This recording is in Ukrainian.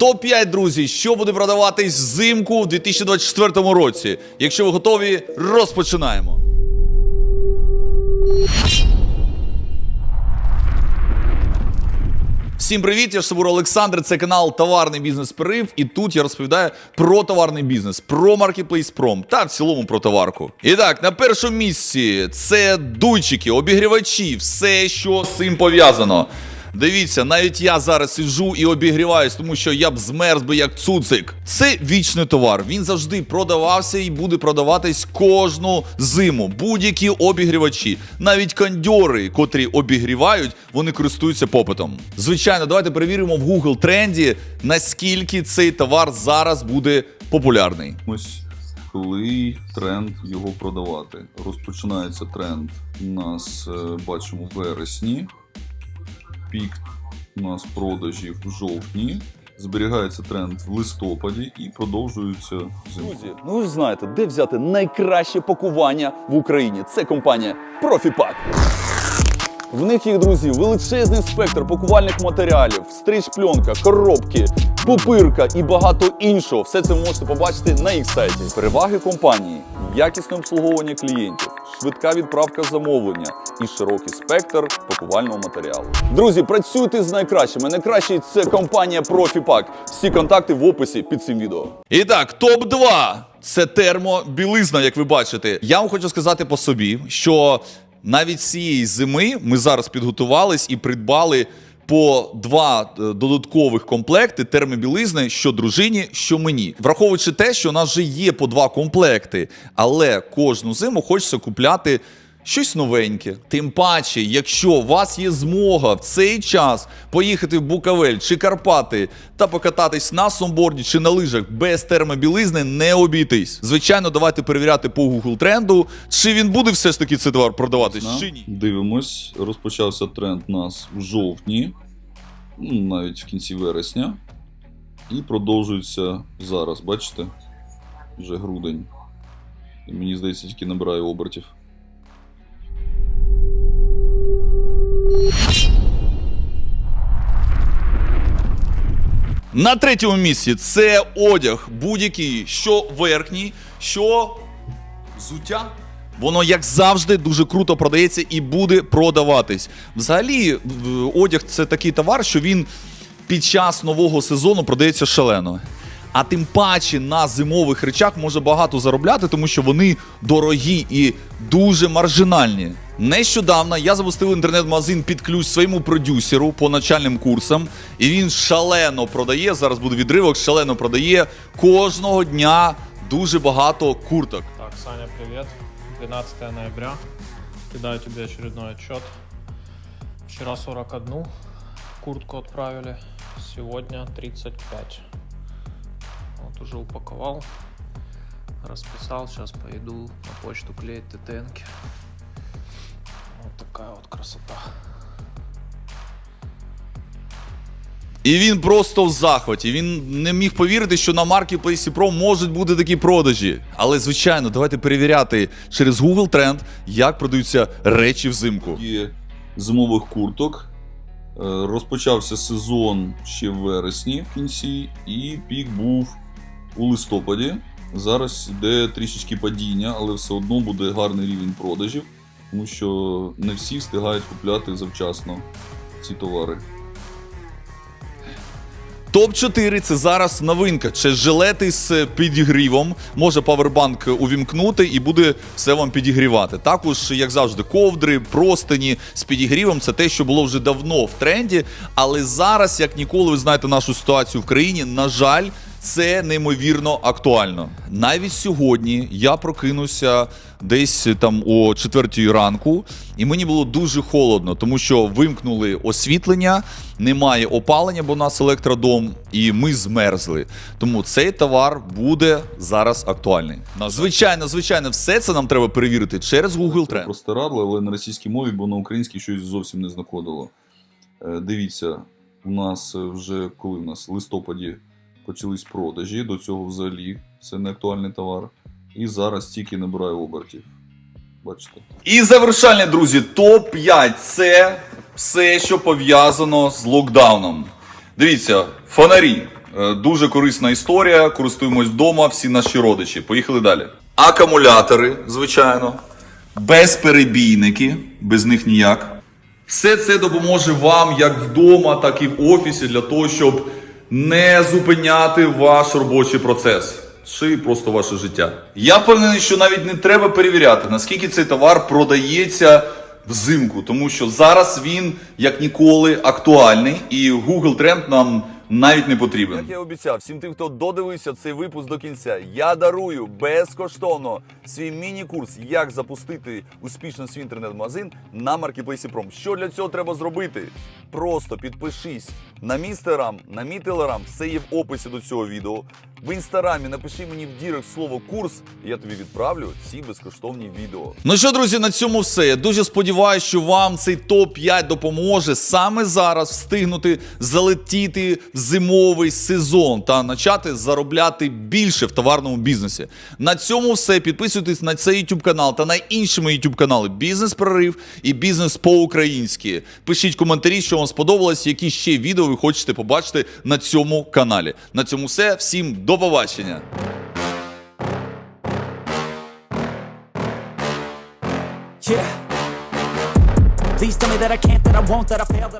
Топ-5, друзі, що буде продаватись взимку в 2024 році. Якщо ви готові, розпочинаємо. Всім привіт, я ж Сабур Олександр. Це канал Товарний бізнес Перерив. І тут я розповідаю про товарний бізнес, про маркетплейс пром та в цілому про товарку. І так, на першому місці це дуйчики, обігрівачі, все, що з цим пов'язано. Дивіться, навіть я зараз сиджу і обігріваюсь, тому що я б змерз би як цуцик. Це вічний товар. Він завжди продавався і буде продаватись кожну зиму. Будь-які обігрівачі, навіть кондьори, котрі обігрівають, вони користуються попитом. Звичайно, давайте перевіримо в Google тренді, наскільки цей товар зараз буде популярний. Ось коли тренд його продавати. Розпочинається тренд у нас е, бачимо в вересні, пік у нас продажів в жовтні, зберігається тренд в листопаді і продовжується взимку. Друзі, ну ви ж знаєте, де взяти найкраще пакування в Україні. Це компанія Profipack. В них їх, друзі, величезний спектр пакувальних матеріалів, стріч-пленка, коробки, пупирка і багато іншого. Все це ви можете побачити на їх сайті. Переваги компанії, якісне обслуговування клієнтів, швидка відправка замовлення і широкий спектр пакувального матеріалу. Друзі, працюйте з найкращими. Найкращий це компанія Profipack. Всі контакти в описі під цим відео. І так, топ 2 це термобілизна, як ви бачите. Я вам хочу сказати по собі, що навіть цієї зими ми зараз підготувались і придбали по два е, додаткових комплекти термобілизни, що дружині, що мені. Враховуючи те, що у нас вже є по два комплекти, але кожну зиму хочеться купляти. Щось новеньке. Тим паче, якщо у вас є змога в цей час поїхати в Букавель чи Карпати та покататись на сомборді чи на лижах без термобілизни, не обійтись. Звичайно, давайте перевіряти по Google тренду, чи він буде все ж таки цей товар продаватись, чи ні. Дивимось, розпочався тренд у нас в жовтні, ну, навіть в кінці вересня, і продовжується зараз. Бачите? Вже грудень. І мені здається, тільки набирає обертів. На третьому місці це одяг будь-який, що верхній, що взуття. Воно, як завжди, дуже круто продається і буде продаватись. Взагалі, одяг це такий товар, що він під час нового сезону продається шалено. А тим паче на зимових речах може багато заробляти, тому що вони дорогі і дуже маржинальні. Нещодавно я запустив інтернет-магазин під ключ своєму продюсеру по начальним курсам, і він шалено продає. Зараз буде відривок, шалено продає кожного дня дуже багато курток. Так, Саня, привет. 12 ноября. Кидаю тебе очередной отчет. Вчера 41 куртку отправили, сегодня 35. Вот уже упаковал, расписал, сейчас пойду на почту клеить ТТНки. Вот такая вот красота. І він просто в захваті. Він не міг повірити, що на Marketplace Pro можуть бути такі продажі. Але, звичайно, давайте перевіряти через Google Тренд, як продаються речі взимку. Є зимових курток. Е, Розпочався сезон ще в вересні в кінці, і пік був у листопаді. Зараз йде трішечки падіння, але все одно буде гарний рівень продажів, тому що не всі встигають купляти завчасно ці товари. Топ-4 це зараз новинка. Це жилети з підігрівом. Може павербанк увімкнути і буде все вам підігрівати. Також, як завжди, ковдри, простині з підігрівом це те, що було вже давно в тренді. Але зараз, як ніколи, ви знаєте нашу ситуацію в країні. На жаль, це неймовірно актуально. Навіть сьогодні я прокинувся десь там о 4 ранку, і мені було дуже холодно, тому що вимкнули освітлення, немає опалення, бо у нас електродом, і ми змерзли. Тому цей товар буде зараз актуальний. Звичайно, звичайно, все це нам треба перевірити через Google Trends. Простирадли, але на російській мові, бо на українській щось зовсім не знаходило. Е, Дивіться, у нас вже коли в нас листопаді почались продажі, до цього взагалі це не актуальний товар. І зараз тільки набирає обертів. Бачите? І завершальне, друзі, топ-5 це все, що пов'язано з локдауном. Дивіться, фонарі, Е, Дуже корисна історія. Користуємось вдома, всі наші родичі. Поїхали далі. Акумулятори, звичайно, безперебійники, без них ніяк. Все це допоможе вам як вдома, так і в офісі для того, щоб не зупиняти ваш робочий процес. Чи просто ваше життя. Я впевнений, що навіть не треба перевіряти, наскільки цей товар продається взимку, тому що зараз він як ніколи актуальний, і Google Тренд нам навіть не потрібен. Як я обіцяв, всім тим, хто додивився цей випуск до кінця, я дарую безкоштовно свій міні-курс, як запустити успішно свій інтернет-магазин на маркетплейсі Пром. Що для цього треба зробити? Просто підпишись на мій інстаграм, на мій телеграм, все є в описі до цього відео. В інстаграмі напиши мені в дірект слово курс, і я тобі відправлю ці безкоштовні відео. Ну що, друзі, на цьому все. Я дуже сподіваюся, що вам цей топ-5 допоможе саме зараз встигнути залетіти в зимовий сезон та почати заробляти більше в товарному бізнесі. На цьому все. Підписуйтесь на цей YouTube канал та на інші мої YouTube канали Бізнес Прорив і Бізнес по-українськи. Пишіть коментарі, що вам сподобалось, які ще відео ви хочете побачити на цьому каналі. На цьому все. Всім до побачення. Yeah. Please tell me that I can't, that I won't, that I fail, that I